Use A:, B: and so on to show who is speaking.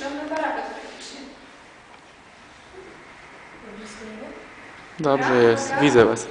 A: potem ty praktycznie.
B: Dobrze jest, widzę was.